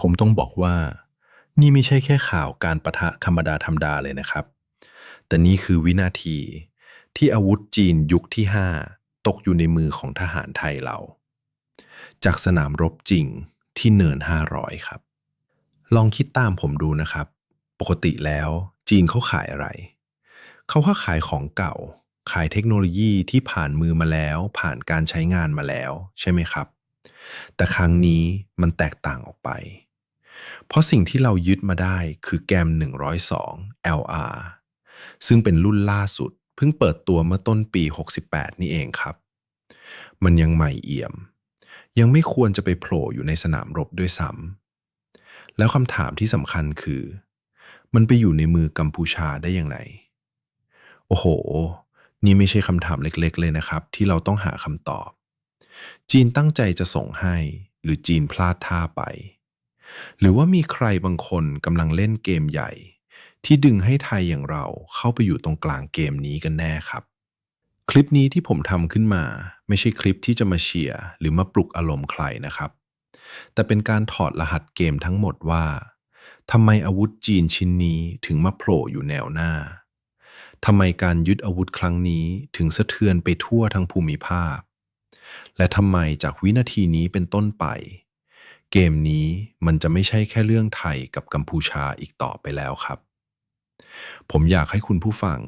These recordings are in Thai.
ผมต้องบอกว่า นี่ไม่ใช่แค่ข่าวการประทะธรรมดาธรรมดาเลยนะครับ แต่นี่คือวินาที ที่อาวุธจีนยุคที่ 5 ตกอยู่ในมือของทหารไทยเรา จากสนามรบจริงที่เนิน 500 ครับ ลองคิดตามผมดูนะครับ ปกติแล้วจีนเขาขายอะไร เขาก็ขายของเก่า ขายเทคโนโลยีที่ผ่านมือมาแล้ว ผ่านการใช้งานมาแล้ว ใช่ไหมครับ แต่ครั้งนี้มันแตกต่างออกไป เพราะสิ่งที่เรายึดมาได้คือแกม 102 LR ซึ่งเป็นรุ่นล่าสุด เพิ่งเปิดตัวเมื่อต้นปี 68 นี่เองครับ มันยังใหม่เอี่ยม ยังไม่ควรจะไปโผล่อยู่ในสนามรบด้วยซ้ำแล้วคำถามที่สำคัญคือ มันไปอยู่ในมือกัมพูชาได้อย่างไร โอ้โห นี่ไม่ใช่คำถามเล็กๆ เลยนะครับ ที่เราต้องหาคำตอบ จีนตั้งใจจะส่งให้หรือจีนพลาดท่าไป หรือว่ามีใครบางคนกำลังเล่นเกมใหญ่ ที่ดึงให้ไทยอย่างเราเข้าไปอยู่ตรงกลางเกมนี้กันแน่ครับ คลิปนี้ที่ผมทำขึ้นมา ไม่ใช่คลิปที่จะมาเชียร์หรือมาปลุกอารมณ์ใครนะครับ แต่เป็นการถอดรหัสเกมทั้งหมดว่าทำไมอาวุธจีนชิ้นนี้ถึงมาโผล่อยู่แนวหน้าทำไมการยึดอาวุธครั้งนี้ถึงสะเทือนไปทั่วทั้งภูมิภาค และทำไมจากวินาทีนี้เป็นต้นไป เกมนี้มันจะไม่ใช่แค่เรื่องไทยกับกัมพูชาอีกต่อไปแล้วครับ ผมอยากให้คุณผู้ฟัง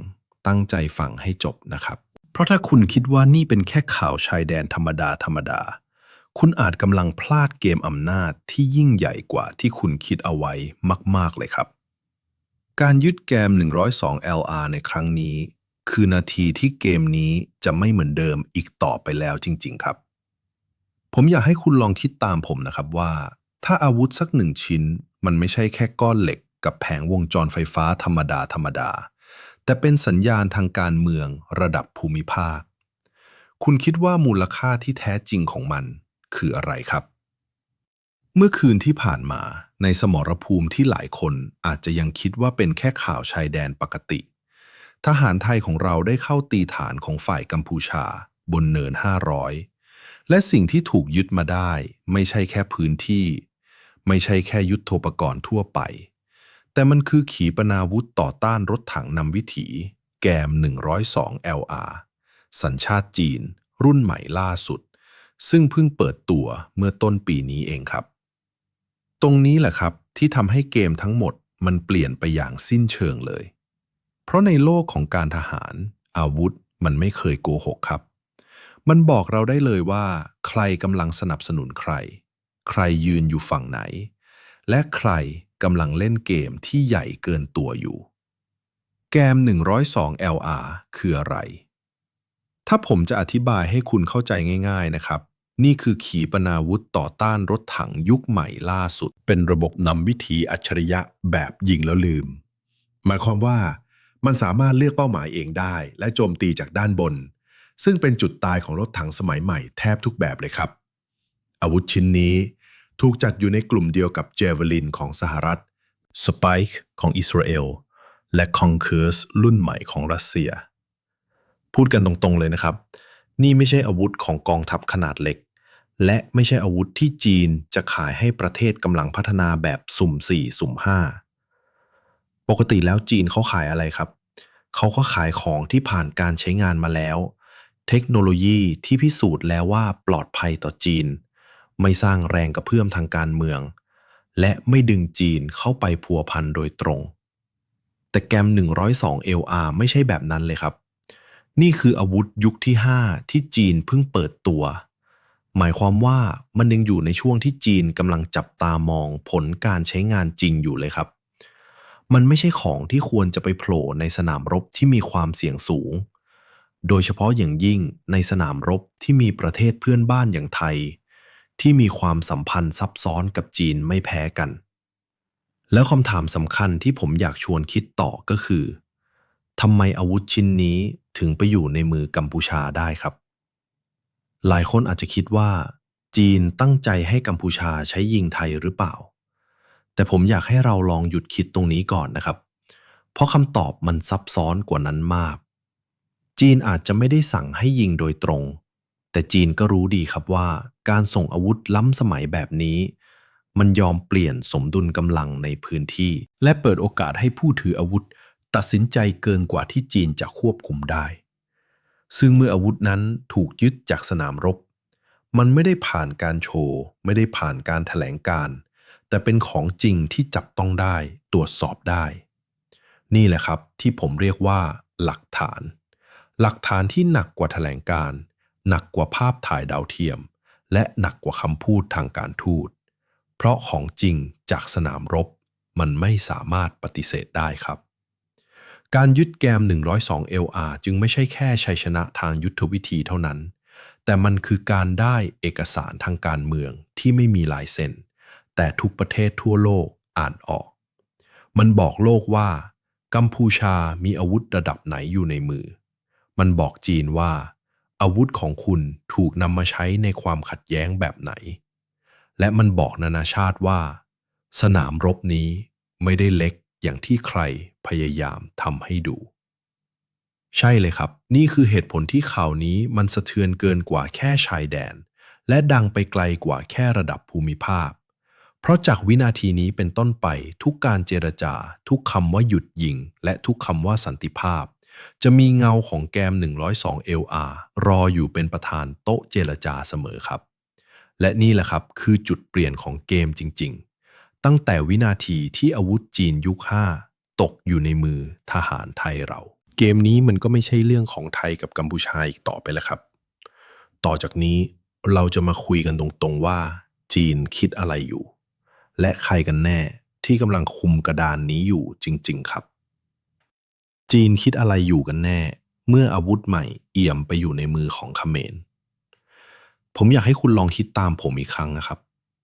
ตั้งใจฟังให้จบนะครับ เพราะถ้าคุณคิดว่านี่เป็นแค่ข่าวชายแดนธรรมดาธรรมดา คุณอาจกำลังพลาดเกมอำนาจที่ยิ่งใหญ่กว่าที่คุณคิดเอาไว้มาก ๆ เลยครับ การยึดแกม 102 LR ในครั้งนี้ คือนาทีที่เกมนี้จะไม่เหมือนเดิมอีกต่อไปแล้วจริง ๆ ครับ ผมอยากให้คุณลองคิดตามผมนะครับว่า ถ้าอาวุธสักหนึ่งชิ้น มันไม่ใช่แค่ก้อนเหล็ก กับแผงวงจรไฟฟ้าธรรมดาธรรมดา แต่เป็นสัญญาณทางการเมืองระดับภูมิภาค คุณคิดว่ามูลค่าที่แท้จริงของมัน คืออะไรครับ เมื่อคืนที่ผ่านมาในสมรภูมิที่หลายคนอาจจะยังคิดว่าเป็นแค่ข่าวชายแดนปกติ ทหารไทยของเราได้เข้าตีฐานของฝ่ายกัมพูชา บนเนิน 500 และสิ่งที่ถูกยึดมาได้ ไม่ใช่แค่พื้นที่ ไม่ใช่แค่ยุทโธปกรณ์ทั่วไป แต่มันคือขีปนาวุธต่อต้านรถถังนำวิถี แกม 102 LR สัญชาติจีน รุ่นใหม่ล่าสุด ซึ่งเพิ่งเปิดตัวเมื่อต้นปีนี้เองครับ ตรงนี้แหละครับที่ทำให้เกมทั้งหมดมันเปลี่ยนไปอย่างสิ้นเชิงเลย เพราะในโลกของการทหาร อาวุธมันไม่เคยโกหกครับ มันบอกเราได้เลยว่า ใครกำลังสนับสนุนใคร ใครยืนอยู่ฝั่งไหน และใครกำลังเล่นเกมที่ใหญ่เกินตัวอยู่ แกม 102 LR คืออะไร ถ้าผมจะอธิบายให้คุณเข้าใจง่าย ๆนะครับ นี่คือขีปนาวุธต่อต้านรถถังยุคใหม่ล่าสุด เป็นระบบนำวิถีอัจฉริยะแบบยิงแล้วลืม หมายความว่ามันสามารถเลือกเป้าหมายเองได้ และโจมตีจากด้านบน ซึ่งเป็นจุดตายของรถถังสมัยใหม่แทบทุกแบบเลยครับ อาวุธชิ้นนี้ถูกจัดอยู่ในกลุ่มเดียวกับเจเวลินของสหรัฐ Spike ของอิสราเอลและ Conquerors รุ่นใหม่ของรัสเซีย พูดกันตรงๆเลยนะครับ นี่ไม่ใช่อาวุธของกองทัพขนาดเล็ก และไม่ใช่อาวุธที่จีนจะขายให้ประเทศกำลังพัฒนาแบบสุ่ม 4 สุ่ม 5 ปกติแล้วจีนเขาขายอะไรครับ เขาก็ขายของที่ผ่านการใช้งานมาแล้ว เทคโนโลยีที่พิสูจน์แล้วว่าปลอดภัยต่อจีน ไม่สร้างแรงกระเพื่อมทางการเมือง และไม่ดึงจีนเข้าไปพัวพันโดยตรง แต่แกม 102 LR ไม่ใช่แบบนั้นเลยครับ นี่คืออาวุธยุคที่ 5 ที่จีนเพิ่งเปิดตัว หมายความว่ามันยังอยู่ในช่วงที่จีนกำลังจับตามองผลการใช้งานจริงอยู่เลยครับ มันไม่ใช่ของที่ควรจะไปโผล่ในสนามรบที่มีความเสี่ยงสูง โดยเฉพาะอย่างยิ่งในสนามรบที่มีประเทศเพื่อนบ้านอย่างไทย ที่มีความสัมพันธ์ซับซ้อนกับจีนไม่แพ้กัน แล้วคำถามสำคัญที่ผมอยากชวนคิดต่อก็คือทำไมอาวุธชิ้นนี้ถึงไปอยู่ในมือกัมพูชาได้ครับ หลายคนอาจจะคิดว่า จีนตั้งใจให้กัมพูชาใช้ยิงไทยหรือเปล่า แต่ผมอยากให้เราลองหยุดคิดตรงนี้ก่อนนะครับ เพราะคำตอบมันซับซ้อนกว่านั้นมาก จีนอาจจะไม่ได้สั่งให้ยิงโดยตรง แต่จีนก็รู้ดีครับว่า การส่งอาวุธล้ำสมัยแบบนี้ มันยอมเปลี่ยนสมดุลกำลังในพื้นที่ และเปิดโอกาสให้ผู้ถืออาวุธ ตัดสินใจเกินกว่าที่จีนจะควบคุมได้ ซึ่งเมื่ออาวุธนั้นถูกยึดจากสนามรบ มันไม่ได้ผ่านการโชว์ ไม่ได้ผ่านการแถลงการ์แต่เป็นของจริงที่จับต้องได้ตรวจสอบได้ นี่แหละครับที่ผมเรียกว่าหลักฐาน หลักฐานที่หนักกว่าแถลงการ์หนักกว่าภาพถ่ายดาวเทียม และหนักกว่าคำพูดทางการทูต เพราะของจริงจากสนามรบมันไม่สามารถปฏิเสธได้ครับ การยึดแกม 102 LR จึงไม่ใช่แค่ชัยชนะทางยุทธวิธีเท่านั้น แต่มันคือการได้เอกสารทางการเมืองที่ไม่มีลายเซ็น แต่ทุกประเทศทั่วโลกอ่านออก มันบอกโลกว่า กัมพูชามีอาวุธระดับไหนอยู่ในมือ มันบอกจีนว่า อาวุธของคุณถูกนำมาใช้ในความขัดแย้งแบบไหน และมันบอกนานาชาติว่า สนามรบนี้ไม่ได้เล็กอย่างที่ใครพยายามทำให้ดู ใช่เลยครับ นี่คือเหตุผลที่ข่าวนี้มันสะเทือนเกินกว่าแค่ชายแดน และดังไปไกลกว่าแค่ระดับภูมิภาค เพราะจากวินาทีนี้เป็นต้นไปทุกการเจรจา ทุกคำว่าหยุดยิง และทุกคำว่าสันติภาพ จะมีเงาของแกม 102 LR รออยู่เป็นประธานโต๊ะเจรจาเสมอครับ และนี่แหละครับคือจุดเปลี่ยนของเกมจริง ๆ ตั้งแต่วินาทีที่อาวุธจีนยุค 5 ตกอยู่ในมือทหารไทยเรา เกมนี้มันก็ไม่ใช่เรื่องของไทยกับกัมพูชาอีกต่อไปแล้วครับ ต่อจากนี้เราจะมาคุยกันตรงๆว่า จีนคิดอะไรอยู่ และใครกันแน่ที่กำลังคุมกระดานนี้อยู่จริง ๆ ครับ จีนคิดอะไรอยู่กันแน่ เมื่ออาวุธใหม่เอี่ยมไปอยู่ในมือของเขมร ผมอยากให้คุณลองคิดตามผมอีกครั้งนะครับ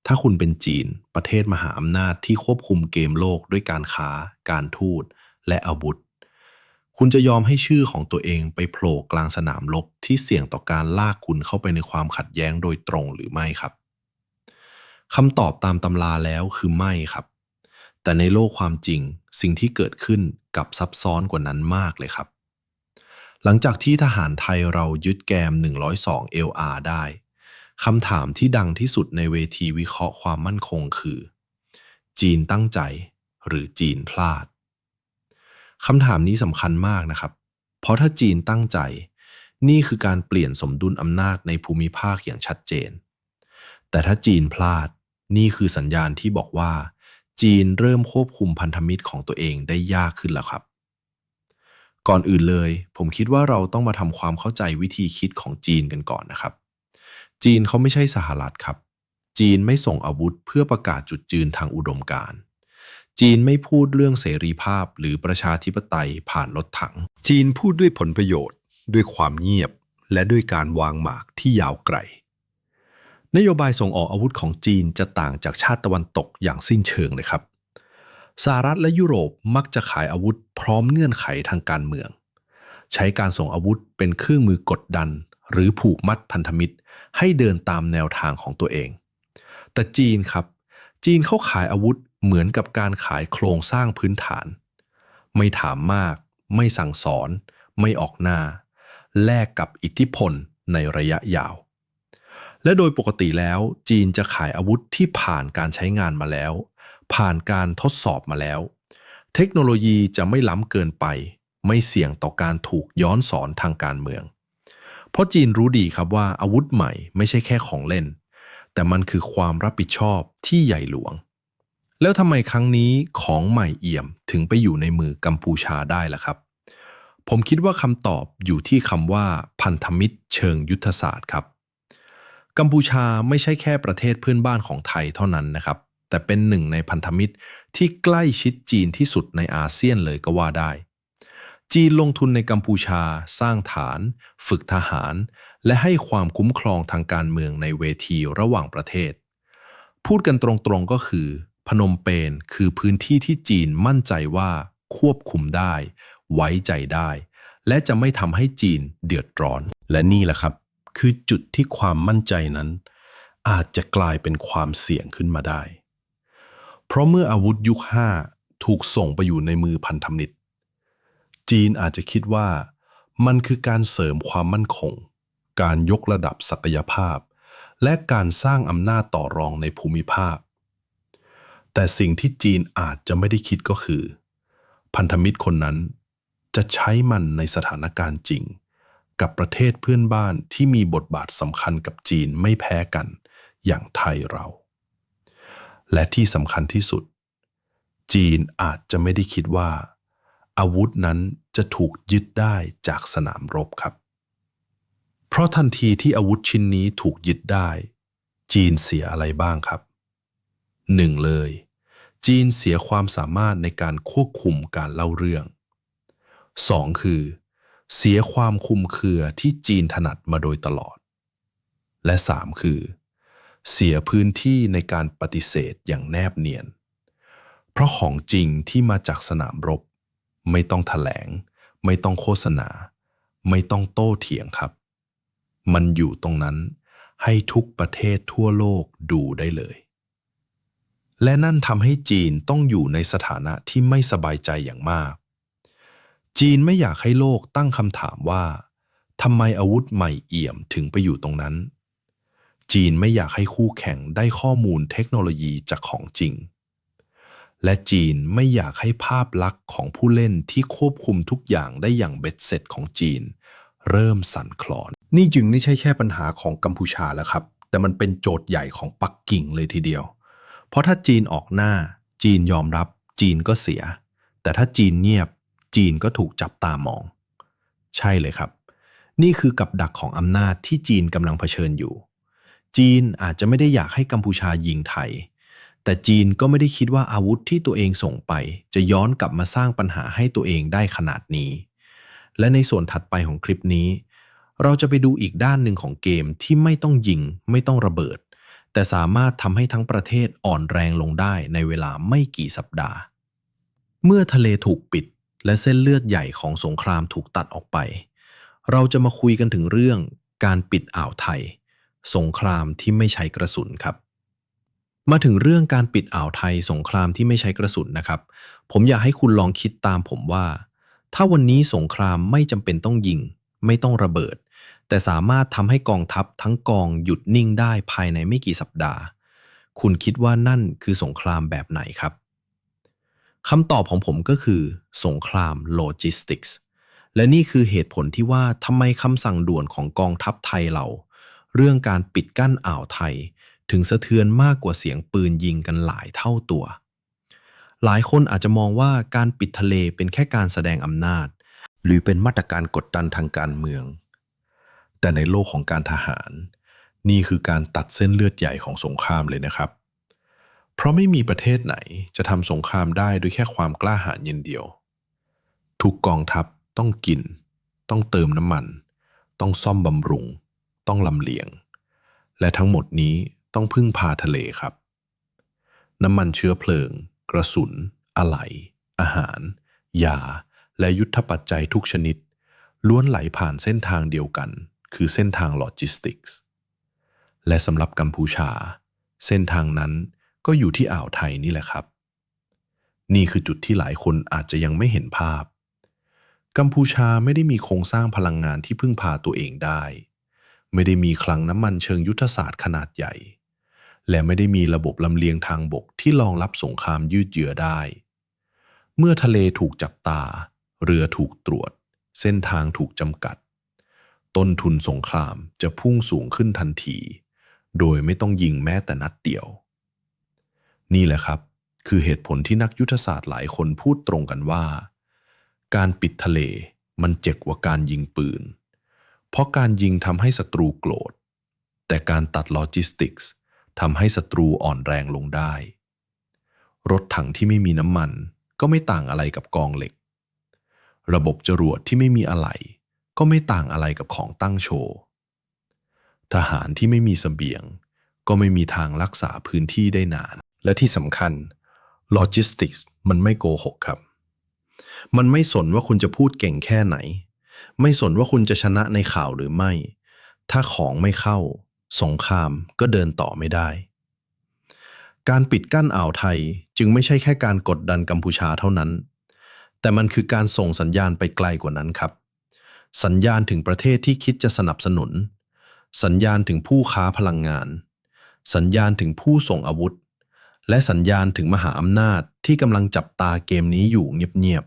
ถ้าคุณเป็นจีนประเทศมหาอำนาจที่ควบคุมเกมโลกด้วยการค้า การทูตและอาวุธ คุณจะยอมให้ชื่อของตัวเองไปโผล่กลางสนามรบที่เสี่ยงต่อการลากคุณเข้าไปในความขัดแย้งโดยตรงหรือไม่ครับคำตอบตามตำราแล้วคือไม่ครับ แต่ในโลกความจริงสิ่งที่เกิดขึ้น กับซับซ้อนกว่านั้นมากเลยครับ หลังจากที่ทหารไทยเรายึดแกม 102 LR ได้คำถามที่ดังที่สุดในเวทีวิเคราะห์ความมั่นคงคือ จีนตั้งใจหรือจีนพลาดคำถามนี้สำคัญมากนะครับ เพราะถ้าจีนตั้งใจ นี่คือการเปลี่ยนสมดุลอำนาจในภูมิภาคอย่างชัดเจน แต่ถ้าจีนพลาด นี่คือสัญญาณที่บอกว่า จีนเริ่มควบคุมพันธมิตรของตัวเองได้ยากขึ้นแล้วครับ ก่อนอื่นเลย ผมคิดว่าเราต้องมาทำความเข้าใจวิธีคิดของจีนกันก่อนนะครับ จีนเขาไม่ใช่สหรัฐครับ จีนไม่ส่งอาวุธเพื่อประกาศจุดยืนทางอุดมการณ์จีนไม่พูดเรื่องเสรีภาพหรือประชาธิปไตยผ่านรถถัง จีนพูดด้วยผลประโยชน์ ด้วยความเงียบ และด้วยการวางหมากที่ยาวไกล นโยบายส่งออกอาวุธของจีนจะต่างจากชาติตะวันตกอย่างสิ้นเชิงเลยครับสหรัฐและยุโรปมักจะขายอาวุธพร้อมเงื่อนไขทางการเมือง ใช้การส่งอาวุธเป็นเครื่องมือกดดัน หรือผูกมัดพันธมิตร ให้เดินตามแนวทางของตัวเอง แต่จีนครับ จีนเขาขายอาวุธเหมือนกับการขายโครงสร้างพื้นฐาน ไม่ถามมาก ไม่สั่งสอน ไม่ออกหน้า แลกกับอิทธิพลในระยะยาว และโดยปกติแล้วจีนจะขายอาวุธที่ผ่านการใช้งานมาแล้ว ผ่านการทดสอบมาแล้ว เทคโนโลยีจะไม่ล้ำเกินไป ไม่เสี่ยงต่อการถูกย้อนสอนทางการเมือง เพราะจีนรู้ดีครับว่าอาวุธใหม่ไม่ใช่แค่ของเล่น แต่มันคือความรับผิดชอบที่ใหญ่หลวง แล้วทำไมครั้งนี้ของใหม่เอี่ยมถึงไปอยู่ในมือกัมพูชาได้ล่ะครับ ผมคิดว่าคำตอบอยู่ที่คำว่าพันธมิตรเชิงยุทธศาสตร์ครับ กัมพูชาไม่ใช่แค่ประเทศเพื่อนบ้านของไทยเท่านั้นนะครับ แต่เป็นหนึ่งในพันธมิตรที่ใกล้ชิดจีนที่สุดในอาเซียนเลยก็ว่าได้ จีนลงทุนในกัมพูชา สร้างฐาน ฝึกทหาร และให้ความคุ้มครองทางการเมืองในเวทีระหว่างประเทศ พูดกันตรงๆก็คือ พนมเปญคือพื้นที่ที่จีนมั่นใจว่าควบคุมได้ ไว้ใจได้ และจะไม่ทำให้จีนเดือดร้อน และนี่แหละครับ คือจุดที่ความมั่นใจนั้น อาจจะกลายเป็นความเสี่ยงขึ้นมาได้ เพราะเมื่ออาวุธยุค 5 ถูกส่งไปอยู่ในมือพันธมิตร จีนอาจจะคิดว่ามันคือการเสริมความมั่นคง การยกระดับศักยภาพ และการสร้างอำนาจต่อรองในภูมิภาค แต่สิ่งที่จีนอาจจะไม่ได้คิดก็คือ พันธมิตรคนนั้นจะใช้มันในสถานการณ์จริง กับประเทศเพื่อนบ้านที่มีบทบาทสำคัญกับจีนไม่แพ้กันอย่างไทยเรา และที่สำคัญที่สุด จีนอาจจะไม่ได้คิดว่า อาวุธนั้นจะถูกยึดได้จากสนามรบครับ เพราะทันทีที่อาวุธชิ้นนี้ถูกยึดได้ จีนเสียอะไรบ้างครับหนึ่งเลย จีนเสียความสามารถในการควบคุมการเล่าเรื่องสองคือ เสียความคุมเครือที่จีนถนัดมาโดยตลอด และสามคือ เสียพื้นที่ในการปฏิเสธอย่างแนบเนียน เพราะของจริงที่มาจากสนามรบ ไม่ต้องแถลง ไม่ต้องโฆษณา ไม่ต้องโต้เถียงครับ มันอยู่ตรงนั้นให้ทุกประเทศทั่วโลกดูได้เลย และนั่นทำให้จีนต้องอยู่ในสถานะที่ไม่สบายใจอย่างมาก จีนไม่อยากให้โลกตั้งคำถามว่าทำไมอาวุธใหม่เอี่ยมถึงไปอยู่ตรงนั้น จีนไม่อยากให้คู่แข่งได้ข้อมูลเทคโนโลยีจากของจริง และจีนไม่อยากให้ภาพลักษณ์ของผู้เล่นที่ควบคุมทุกอย่างได้อย่างเบ็ดเสร็จของจีน เริ่มสั่นคลอน นี่จึงไม่ใช่แค่ปัญหาของกัมพูชาแล้วครับ แต่มันเป็นโจทย์ใหญ่ของปักกิ่งเลยทีเดียว เพราะถ้าจีนออกหน้า จีนยอมรับ จีนก็เสีย แต่ถ้าจีนเงียบ จีนก็ถูกจับตามอง ใช่เลยครับ นี่คือกับดักของอำนาจที่จีนกำลังเผชิญอยู่ จีนอาจจะไม่ได้อยากให้กัมพูชายิงไทย แต่จีนก็ไม่ได้คิดว่าอาวุธที่ตัวเองส่งไป จะย้อนกลับมาสร้างปัญหาให้ตัวเองได้ขนาดนี้ และในส่วนถัดไปของคลิปนี้ เราจะไปดูอีกด้านหนึ่งของเกมที่ไม่ต้องยิง ไม่ต้องระเบิด แต่สามารถทำให้ทั้งประเทศอ่อนแรงลงได้ในเวลาไม่กี่สัปดาห์ เมื่อทะเลถูกปิด และเส้นเลือดใหญ่ของสงครามถูกตัดออกไป เราจะมาคุยกันถึงเรื่องการปิดอ่าวไทย สงครามที่ไม่ใช้กระสุนครับ มาถึงเรื่องการปิดอ่าวไทย สงครามที่ไม่ใช้กระสุนนะครับ ผมอยากให้คุณลองคิดตามผมว่า ถ้าวันนี้สงครามไม่จำเป็นต้องยิง ไม่ต้องระเบิด แต่สามารถทำให้กองทัพทั้งกองหยุดนิ่งได้ภายในไม่กี่สัปดาห์ คุณคิดว่านั่นคือสงครามแบบไหนครับ คำตอบของผมก็คือ สงครามโลจิสติกส์และนี่คือเหตุผลที่ว่าทำไมคำสั่งด่วนของกองทัพไทยเรา เรื่องการปิดกั้นอ่าวไทย ถึงสะเทือนมากกว่าเสียงปืนยิงกันหลายเท่าตัว หลายคนอาจจะมองว่าการปิดทะเลเป็นแค่การแสดงอำนาจ หรือเป็นมาตรการกดดันทางการเมือง แต่ในโลกของการทหาร นี่คือการตัดเส้นเลือดใหญ่ของสงครามเลยนะครับ เพราะไม่มีประเทศไหนจะทำสงครามได้ด้วยแค่ความกล้าหาญเย็นเดียว ทุกกองทัพต้องกิน ต้องเติมน้ำมัน ต้องซ่อมบำรุง ต้องลำเลียง และทั้งหมดนี้ต้องพึ่งพาทะเลครับ น้ำมันเชื้อเพลิง กระสุน อะไหล่ อาหาร ยา และยุทธปัจจัยทุกชนิด ล้วนไหลผ่านเส้นทางเดียวกัน คือเส้นทางโลจิสติกส์ และสำหรับกัมพูชา เส้นทางนั้น ก็อยู่ที่อ่าวไทยนี่แหละครับ นี่คือจุดที่หลายคนอาจจะยังไม่เห็นภาพ กัมพูชาไม่ได้มีโครงสร้างพลังงานที่พึ่งพาตัวเองได้ ไม่ได้มีคลังน้ำมันเชิงยุทธศาสตร์ขนาดใหญ่ และไม่ได้มีระบบลำเลียงทางบกที่รองรับสงครามยืดเยื้อได้ เมื่อทะเลถูกจับตา เรือถูกตรวจ เส้นทางถูกจำกัด ต้นทุนสงครามจะพุ่งสูงขึ้นทันที โดยไม่ต้องยิงแม้แต่นัดเดียว นี่แหละครับ คือเหตุผลที่นักยุทธศาสตร์หลายคนพูดตรงกันว่า การปิดทะเลมันเจ็บกว่าการยิงปืน เพราะการยิงทำให้ศัตรูโกรธ แต่การตัดโลจิสติกส์ทำให้ศัตรูอ่อนแรงลงได้ รถถังที่ไม่มีน้ำมันก็ไม่ต่างอะไรกับกองเหล็ก ระบบจรวดที่ไม่มีอะไหล่ก็ไม่ต่างอะไรกับของตั้งโชว์ ทหารที่ไม่มีสเสบียง ก็ไม่มีทางรักษาพื้นที่ได้นาน และที่สำคัญโลจิสติกส์มันไม่โกหกครับ มันไม่สนว่าคุณจะพูดเก่งแค่ไหน ไม่สนว่าคุณจะชนะในข่าวหรือไม่ ถ้าของไม่เข้า สงครามก็เดินต่อไม่ได้ การปิดกั้นอ่าวไทยจึงไม่ใช่แค่การกดดันกัมพูชาเท่านั้น แต่มันคือการส่งสัญญาณไปไกลกว่านั้นครับ สัญญาณถึงประเทศที่คิดจะสนับสนุน สัญญาณถึงผู้ค้าพลังงาน สัญญาณถึงผู้ส่งอาวุธ และสัญญาณถึงมหาอำนาจที่กำลังจับตาเกมนี้อยู่เงียบ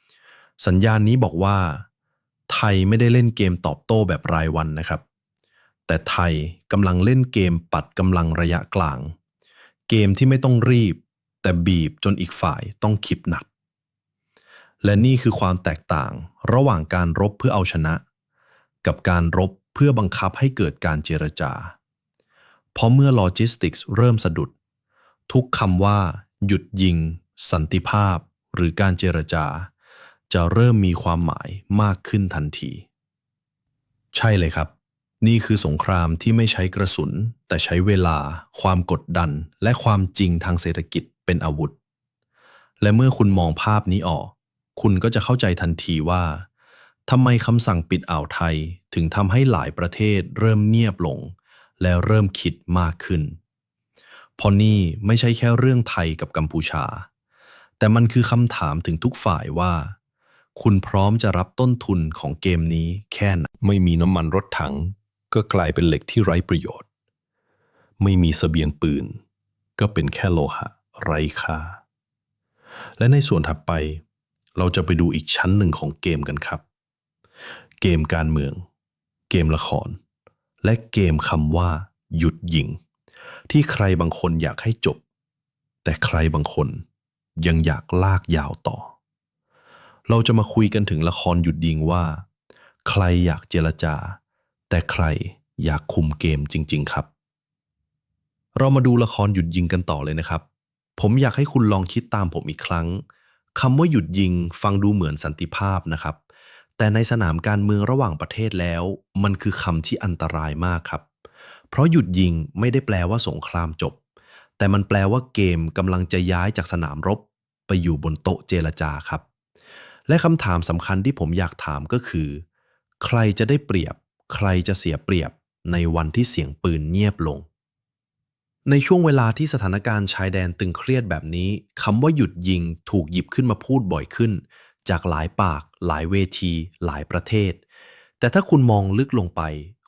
ๆ สัญญาณนี้บอกว่า ไทยไม่ได้เล่นเกมตอบโต้แบบรายวันนะครับ แต่ไทยกำลังเล่นเกมปัดกำลังระยะกลาง เกมที่ไม่ต้องรีบ แต่บีบจนอีกฝ่ายต้องคิดหนัก และนี่คือความแตกต่างระหว่างการรบเพื่อเอาชนะ กับการรบเพื่อบังคับให้เกิดการเจรจา เพราะเมื่อโลจิสติกส์เริ่มสะดุด ทุกคำว่า หยุดยิง สันติภาพ หรือการเจรจา จะเริ่มมีความหมายมากขึ้นทันที ใช่เลยครับ นี่คือสงครามที่ไม่ใช้กระสุน แต่ใช้เวลา ความกดดัน และความจริงทางเศรษฐกิจเป็นอาวุธ และเมื่อคุณมองภาพนี้ออก คุณก็จะเข้าใจทันทีว่าทำไมคำสั่งปิดอ่าวไทยถึงทำให้หลายประเทศเริ่มเงียบลง และเริ่มคิดมากขึ้น เพราะนี่ไม่ใช่แค่เรื่องไทยกับกัมพูชา แต่มันคือคำถามถึงทุกฝ่ายว่า คุณพร้อมจะรับต้นทุนของเกมนี้แค่ไหนไม่มีน้ำมันรถถัง ก็กลายเป็นเหล็กที่ไร้ประโยชน์ ไม่มีเสบียงปืน ก็เป็นแค่โลหะไร้ค่า และในส่วนถัดไป เราจะไปดูอีกชั้นหนึ่งของเกมกันครับ เกมการเมือง เกมละคร และเกมคำว่า หยุดยิง ที่ใครบางคนอยากให้จบ แต่ใครบางคนยังอยากลากยาวต่อ เราจะมาคุยกันถึงละครหยุดยิงว่า ใครอยากเจรจา แต่ใครอยากคุมเกมจริง ๆ ครับ เรามาดูละครหยุดยิงกันต่อเลยนะครับ ผมอยากให้คุณลองคิดตามผมอีกครั้งคำว่าหยุดยิงฟังดูเหมือนสันติภาพนะครับ แต่ในสนามการเมืองระหว่างประเทศแล้ว มันคือคำที่อันตรายมากครับ เพราะหยุดยิงไม่ได้แปลว่าสงครามจบ แต่มันแปลว่าเกมกำลังจะย้ายจากสนามรบ ไปอยู่บนโต๊ะเจรจาครับ และคำถามสำคัญที่ผมอยากถามก็คือ ใครจะได้เปรียบ ใครจะเสียเปรียบในวันที่เสียงปืนเงียบลง ในช่วงเวลาที่สถานการณ์ชายแดนตึงเครียดแบบนี้คำว่าหยุดยิงถูกหยิบขึ้นมาพูดบ่อยขึ้น จากหลายปาก หลายเวที หลายประเทศ แต่ถ้าคุณมองลึกลงไป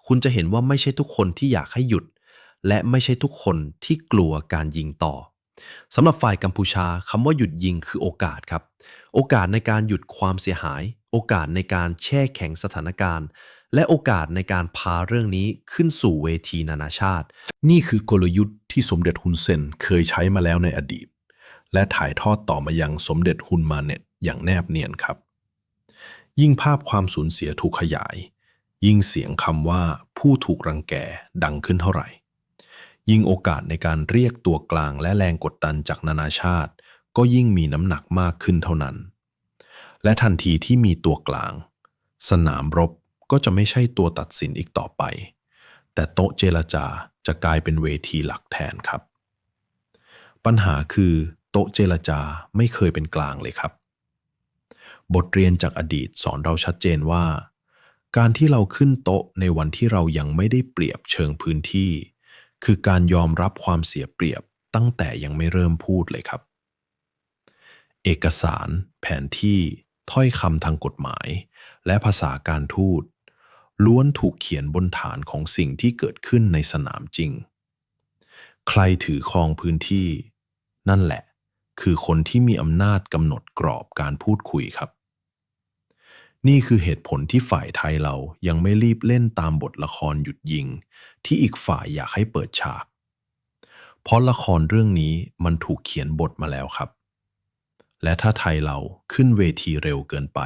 คุณจะเห็นว่าไม่ใช่ทุกคนที่อยากให้หยุด และไม่ใช่ทุกคนที่กลัวการยิงต่อสำหรับฝ่ายกัมพูชาคำว่าหยุดยิงคือโอกาสครับ โอกาสในการหยุดความเสียหาย โอกาสในการแช่แข็งสถานการณ์ และโอกาสในการพาเรื่องนี้ขึ้นสู่เวทีนานาชาติ นี่คือกลยุทธ์ที่สมเด็จฮุนเซนเคยใช้มาแล้วในอดีต และถ่ายทอดต่อมายังสมเด็จฮุนมาเน็ตอย่างแนบเนียนครับ ยิ่งภาพความสูญเสียถูกขยาย ยิ่งเสียงคำว่าผู้ถูกรังแกดังขึ้นเท่าไหร่ ยิ่งโอกาสในการเรียกตัวกลางและแรงกดดันจากนานาชาติ ก็ยิ่งมีน้ำหนักมากขึ้นเท่านั้น และทันทีที่มีตัวกลาง สนามรบก็จะไม่ใช่ตัวตัดสินอีกต่อไป แต่โต๊ะเจรจาจะกลายเป็นเวทีหลักแทนครับ ปัญหาคือโต๊ะเจรจาไม่เคยเป็นกลางเลยครับ บทเรียนจากอดีตสอนเราชัดเจนว่า การที่เราขึ้นโต๊ะในวันที่เรายังไม่ได้เปรียบเชิงพื้นที่ คือการยอมรับความเสียเปรียบตั้งแต่ยังไม่เริ่มพูดเลยครับ เอกสาร แผนที่ ถ้อยคำทางกฎหมาย และภาษาการทูตล้วนถูกเขียนบนฐานของสิ่งที่เกิดขึ้นในสนามจริง ใครถือครองพื้นที่ นั่นแหละ คือคนที่มีอำนาจกำหนดกรอบการพูดคุยครับ นี่คือเหตุผลที่ฝ่ายไทยเรายังไม่รีบเล่นตามบทละครหยุดยิง ที่อีกฝ่ายอยากให้เปิดฉาก เพราะละครเรื่องนี้มันถูกเขียนบทมาแล้วครับ และถ้าไทยเราขึ้นเวทีเร็วเกินไป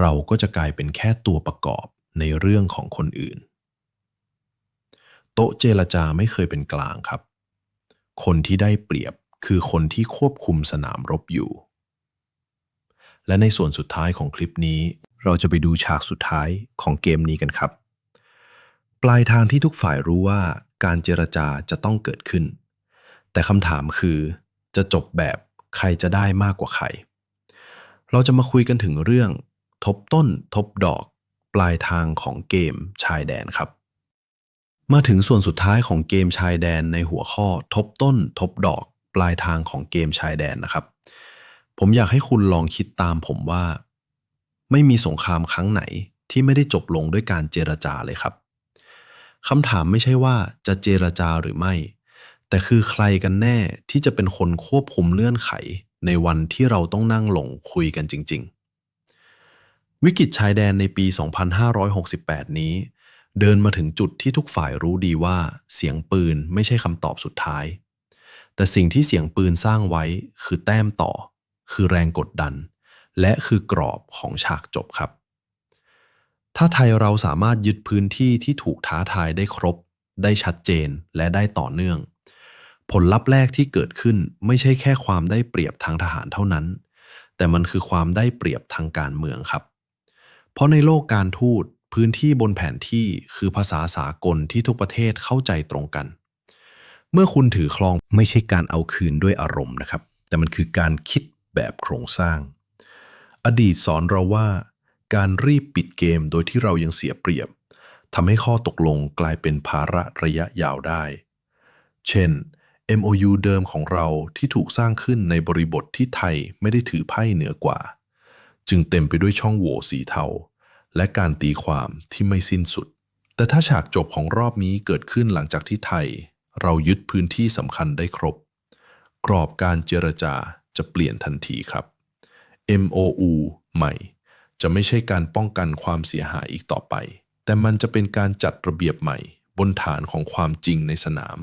เราก็จะกลายเป็นแค่ตัวประกอบในเรื่องของคนอื่น โต๊ะเจรจาไม่เคยเป็นกลางครับ คนที่ได้เปรียบคือคนที่ควบคุมสนามรบอยู่ และในส่วนสุดท้ายของคลิปนี้ เราจะไปดูฉากสุดท้ายของเกมนี้กันครับ ปลายทางที่ทุกฝ่ายรู้ว่าการเจรจาจะต้องเกิดขึ้น แต่คำถามคือ จะจบแบบใครจะได้มากกว่าใคร เราจะมาคุยกันถึงเรื่อง ทบต้นทบดอกปลายทางของเกมชายแดนครับ มาถึงส่วนสุดท้ายของเกมชายแดนในหัวข้อทบต้น ทบดอก ปลายทางของเกมชายแดนนะครับ ผมอยากให้คุณลองคิดตามผมว่า ไม่มีสงครามครั้งไหนที่ไม่ได้จบลงด้วยการเจรจาเลยครับคำถามไม่ใช่ว่าจะเจรจาหรือไม่ แต่คือใครกันแน่ที่จะเป็นคนควบคุมเลื่อนไข ในวันที่เราต้องนั่งลงคุยกันจริง ๆ วิกฤตชายแดนในปี 2568 นี้ เดินมาถึงจุดที่ทุกฝ่ายรู้ดีว่า เสียงปืนไม่ใช่คำตอบสุดท้าย แต่สิ่งที่เสียงปืนสร้างไว้คือแต้มต่อ คือแรงกดดัน และคือกรอบของฉากจบครับ ถ้าไทยเราสามารถยึดพื้นที่ที่ถูกท้าทายได้ครบ ได้ชัดเจนและได้ต่อเนื่อง ผลลัพธ์แรกที่เกิดขึ้นไม่ใช่แค่ความได้เปรียบทางทหารเท่านั้น แต่มันคือความได้เปรียบทางการเมืองครับ เพราะในโลกการทูตพื้นที่บนแผนที่คือภาษาสากลที่ทุกประเทศเข้าใจตรงกัน เมื่อคุณถือครองไม่ใช่การเอาคืนด้วยอารมณ์นะครับ แต่มันคือการคิด แบบโครงสร้าง อดีตสอนเราว่า การรีบปิดเกมโดยที่เรายังเสียเปรียบทำให้ข้อตกลงกลายเป็นภาระระยะยาวได้ เช่น MOU เดิมของเราที่ถูกสร้างขึ้นในบริบทที่ไทยไม่ได้ถือไพ่เหนือกว่า จึงเต็มไปด้วยช่องโหว่สีเทา และการตีความที่ไม่สิ้นสุด แต่ถ้าฉากจบของรอบนี้เกิดขึ้นหลังจากที่ไทย เรายึดพื้นที่สำคัญได้ครบ กรอบการเจรจา จะเปลี่ยนทันทีครับ MOU ใหม่ จะไม่ใช่การป้องกันความเสียหายอีกต่อไป แต่มันจะเป็นการจัดระเบียบใหม่ บนฐานของความจริงในสนาม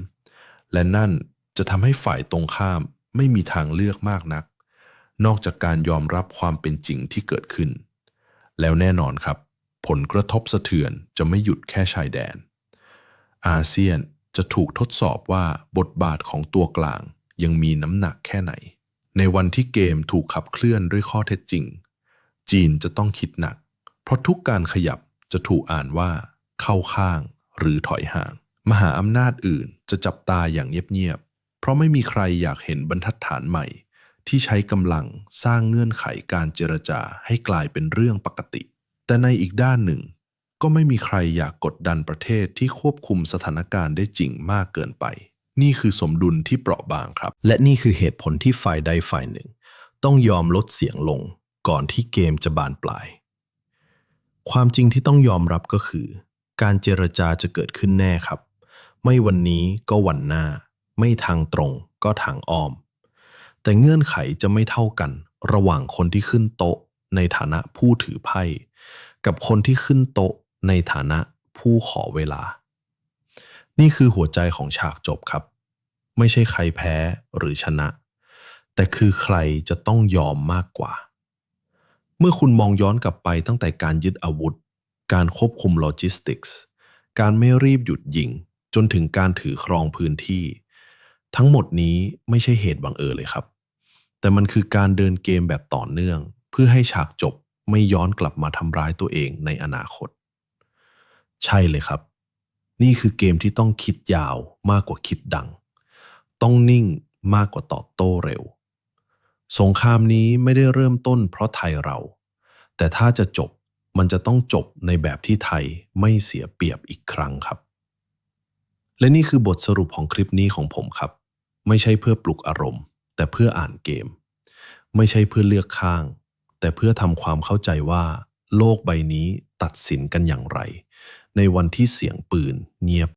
และนั่นจะทำให้ฝ่ายตรงข้ามไม่มีทางเลือกมากนัก นอกจากการยอมรับความเป็นจริงที่เกิดขึ้น แล้วแน่นอนครับ ผลกระทบสะเทือนจะไม่หยุดแค่ชายแดน อาเซียนจะถูกทดสอบว่าบทบาทของตัวกลางยังมีน้ำหนักแค่ไหน ในวันที่เกมถูกขับเคลื่อนด้วยข้อเท็จจริง จีนจะต้องคิดหนัก เพราะทุกการขยับจะถูกอ่านว่า เข้าข้างหรือถอยห่าง มหาอำนาจอื่นจะจับตาอย่างเงียบๆเพราะไม่มีใครอยากเห็นบรรทัดฐานใหม่ ที่ใช้กำลังสร้างเงื่อนไขการเจรจาให้กลายเป็นเรื่องปกติ แต่ในอีกด้านหนึ่ง ก็ไม่มีใครอยากกดดันประเทศที่ควบคุมสถานการณ์ได้จริงมากเกินไป นี่คือสมดุลที่เปราะบางครับ และนี่คือเหตุผลที่ฝ่ายใดฝ่ายหนึ่ง ต้องยอมลดเสียงลงก่อนที่เกมจะบานปลาย ความจริงที่ต้องยอมรับก็คือ การเจรจาจะเกิดขึ้นแน่ครับ ไม่วันนี้ก็วันหน้า ไม่ทางตรงก็ทางอ้อม แต่เงื่อนไขจะไม่เท่ากันระหว่างคนที่ขึ้นโต๊ะ ในฐานะผู้ถือไพ่ กับคนที่ขึ้นโต๊ะ ในฐานะผู้ขอเวลา นี่คือหัวใจของฉากจบครับ ไม่ใช่ใครแพ้หรือชนะ แต่คือใครจะต้องยอมมากกว่า เมื่อคุณมองย้อนกลับไปตั้งแต่การยึดอาวุธ การควบคุมโลจิสติกส์การไม่รีบหยุดยิง จนถึงการถือครองพื้นที่ ทั้งหมดนี้ไม่ใช่เหตุบังเอิญเลยครับ แต่มันคือการเดินเกมแบบต่อเนื่อง เพื่อให้ฉากจบไม่ย้อนกลับมาทำร้ายตัวเองในอนาคต ใช่เลยครับ นี่คือเกมที่ต้องคิดยาวมากกว่าคิดดัง ต้องนิ่งมากกว่าตอบโต้เร็ว สงครามนี้ไม่ได้เริ่มต้นเพราะไทยเรา แต่ถ้าจะจบมันจะต้องจบในแบบที่ไทยไม่เสียเปรียบอีกครั้งครับ และนี่คือบทสรุปของคลิปนี้ของผมครับ ไม่ใช่เพื่อปลุกอารมณ์ แต่เพื่ออ่านเกม ไม่ใช่เพื่อเลือกข้าง แต่เพื่อทำความเข้าใจว่า โลกใบนี้ตัดสินกันอย่างไร ในวันที่เสียงปืนเงียบ